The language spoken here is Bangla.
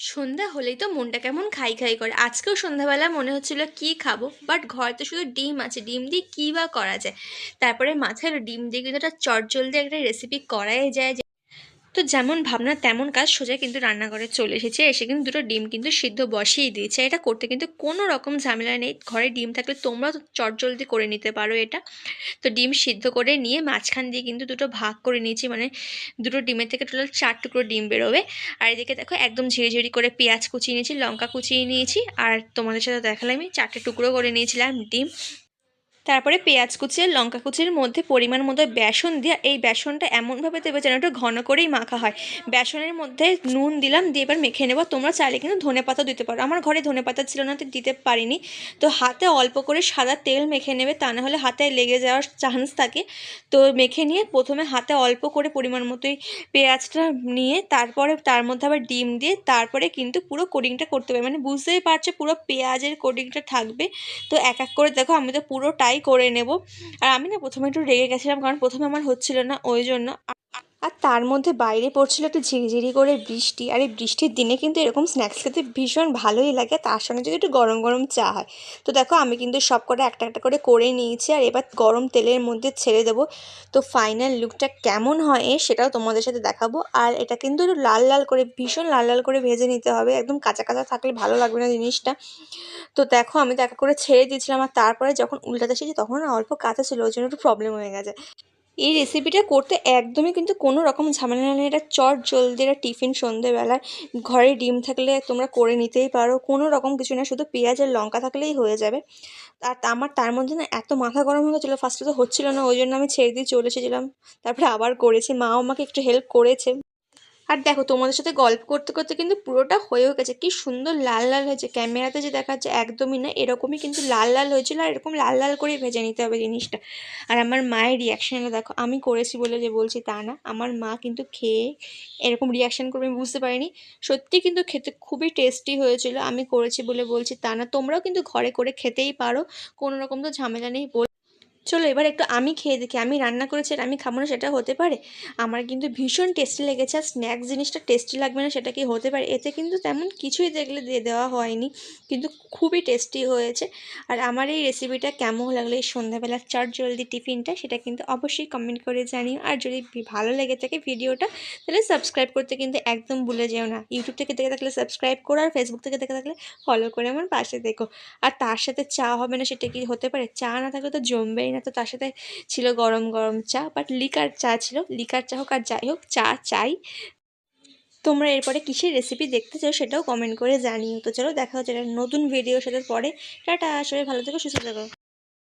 সন্ধ্যা হলেই তো মনটা কেমন খাই খাই করে। আজকেও সন্ধ্যাবেলা মনে হচ্ছিল কি খাব বাট ঘরে তো শুধু ডিম আছে। ডিম দিয়ে কী বা করা যায়? তারপরে মাথায় ডিম দিয়ে কিন্তু একটা দিয়ে একটা রেসিপি করাই যায় তো যেমন ভাবনা, তেমন কাজ সোজা কিন্তু রান্নাঘরে চলে এসেছে। এসে কিন্তু দুটো ডিম কিন্তু সিদ্ধ বসিয়ে দিয়েছে। এটা করতে কিন্তু কোনো রকম ঝামেলা নেই। ঘরে ডিম থাকলে তোমরাও চটজলদি করে নিতে পারো এটা। তো ডিম সিদ্ধ করে নিয়ে মাঝখান দিয়ে কিন্তু দুটো ভাগ করে নিয়েছি। মানে দুটো ডিমের থেকে টোটাল চার টুকরো ডিম বেরোবে। আর এদিকে দেখো একদম ঝিরিঝিরি করে পেঁয়াজ কুচিয়ে নিয়েছি, লঙ্কা কুচিয়ে নিয়েছি। আর তোমাদের সাথে দেখালাম, আমি চারটে টুকরো করে নিয়েছিলাম ডিম। তারপরে পেঁয়াজ কুচিয়ে লঙ্কা কুচির মধ্যে পরিমাণ মতো বেসন দিয়ে এই বেসনটা এমনভাবে দেবে যেন একটু ঘন করেই মাখা হয়। বেসনের মধ্যে নুন দিলাম, দিয়ে এবার মেখে নেব। তোমরা চাইলে কিন্তু ধনে পাতা দিতে পারো। আমার ঘরে ধনে পাতা ছিল না, তো দিতে পারিনি। তো হাতে অল্প করে সাদা তেল মেখে নেবে, তা না হলে হাতে লেগে যাওয়ার চান্স থাকে। তো মেখে নিয়ে প্রথমে হাতে অল্প করে পরিমাণ মতোই পেঁয়াজটা নিয়ে, তারপরে তার মধ্যে আবার ডিম দিয়ে, তারপরে কিন্তু পুরো কোডিংটা করতে হবে। মানে বুঝতেই পারছ, পুরো পেঁয়াজের কোডিংটা থাকবে। তো এক এক করে দেখো, আমি তো পুরোটাই করে নেব। আর আমি না প্রথমে একটু রেগে গেছিলাম, কারণ প্রথমে আমার হচ্ছিল না, ওই জন্য। আর তার মধ্যে বাইরে পড়ছিল একটু ঝিরিঝিরি করে বৃষ্টি, আর এই বৃষ্টির দিনে কিন্তু এরকম স্ন্যাক্স খেতে ভীষণ ভালোই লাগে। তার সঙ্গে যদি একটু গরম গরম চা হয়। তো দেখো, আমি কিন্তু সব কটা একটা একটা করে করে নিয়েছি, আর এবার গরম তেলের মধ্যে ছেড়ে দেবো। তো ফাইনাল লুকটা কেমন হয় সেটাও তোমাদের সাথে দেখাবো। আর এটা কিন্তু একটু লাল লাল করে, ভীষণ লাল লাল করে ভেজে নিতে হবে। একদম কাঁচা কাঁচা থাকলে ভালো লাগবে না জিনিসটা। তো দেখো আমি তো একা করে ছেড়ে দিয়েছিলাম আর তারপরে যখন উল্টাতে শিখি তখন অল্প কাঁচা ছিল, ওই জন্য একটু প্রবলেম হয়ে গেছে। এই রেসিপিটা করতে একদমই কিন্তু কোনো রকম ঝামেলা নেই, এটা চট জলদি এটা টিফিন সন্ধেবেলায় ঘরে ডিম থাকলে তোমরা করে নিতেই পারো, কোনো রকম কিছু না, শুধু পেঁয়াজ আর লঙ্কা থাকলেই হয়ে যাবে। আর আমার তার মধ্যে না এত মাথা গরম হয়ে গেছিল ফার্স্টে তো হচ্ছিল না, ওই জন্য আমি ছেড়ে দিয়ে চলে এসেছিলাম, তারপরে আবার করেছি মাও আমাকে একটু হেল্প করেছে। আর দেখো, তোমাদের সাথে গল্প করতে করতে কিন্তু পুরোটা হয়েও গেছে। কি সুন্দর লাল লাল হয়েছে। ক্যামেরাতে যে দেখাচ্ছে একদমই না, এরকমই কিন্তু লাল লাল হয়েছিল আর এরকম লাল লাল করেই ভেজে নিতে হবে জিনিসটা। আর আমার মায়ের রিয়াকশানটা দেখো, আমি করেছি বলে যে বলছি তা না, আমার মা কিন্তু খেয়ে এরকম রিয়াকশান করবে, আমি বুঝতে পারিনি। সত্যি কিন্তু খেতে খুবই টেস্টি হয়েছিল, আমি করেছি বলে বলছি তা না। তোমরাও কিন্তু ঘরে করে খেতেই পারো, কোনো রকম তো ঝামেলা নেই। চলো এবার একটু আমি খেয়ে দেখি, আমি রান্না করেছি আমি খাব না, সেটা হতে পারে। আমার কিন্তু ভীষণ টেস্টি লেগেছে, আর স্ন্যাক্স জিনিসটা টেস্টি লাগবে না, সেটা কি হতে পারে? এতে কিন্তু তেমন কিছুই দেখলে দিয়ে দেওয়া হয়নি, কিন্তু খুবই টেস্টি হয়েছে। আর আমার এই রেসিপিটা কেমন লাগল এই সন্ধ্যাবেলার চার জলদি টিফিনটা, সেটা কিন্তু অবশ্যই কমেন্ট করে জানিও। আর যদি ভালো লেগে থাকে ভিডিওটা, তাহলে সাবস্ক্রাইব করতে কিন্তু একদম ভুলে যেও না। ইউটিউব থেকে দেখে থাকলে সাবস্ক্রাইব করো, আর ফেসবুক থেকে দেখে থাকলে ফলো করে আমার পাশে দেখো। আর তার সাথে চা হবে না, সেটা কি হতে পারে? চা না থাকলে তো জমবেই না তো তার সাথে ছিল গরম গরম চা বাট লিকার চা ছিল। লিকার চা হোক আর যাই হোক, চা চাই। তোমরা এরপরে কিসের রেসিপি দেখতে চাও সেটাও কমেন্ট করে জানিও। তো চলো দেখা হচ্ছে নতুন ভিডিওর সাথে। পরে, টাটা, সবাই ভালো থেকো, সুস্থ থাকো।